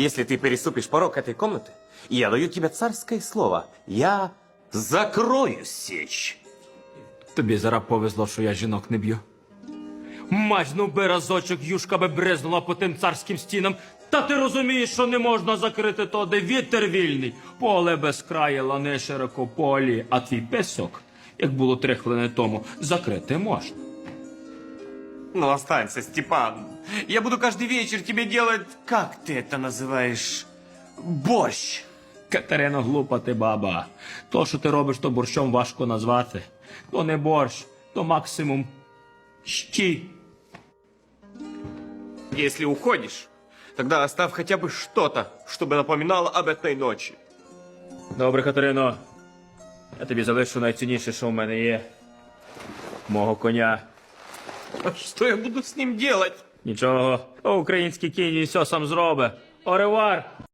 Если ты переступишь порог этой комнаты, я даю тебе царское слово. Я закрою сечь. Тобі зараз повезло, що я жінок не б'ю. Мазьну би разочок юшка би бризнула по тим царським стінам. Та ти розумієш, що не можна закрити то, де вітер вільний, поле без краю, лани широкополі, а твій песок, як було три хвилини тому, закрити можна. Ну, останься, Степан. Я буду каждый вечер тебе делать, как ты это называешь, борщ. Катерино, глупа ти баба. То, що ти робиш, то борщом важко назвати. То не борщ, то максимум щі. Если уходишь, тогда оставь хотя бы что-то, чтобы напоминало об этой ночи. Добре, Катерино. Я тобі залишу найцінніше, що в мене є. Мого коня. А що я буду з ним делать? Нічого, український кінь все сам зробить. Оревар!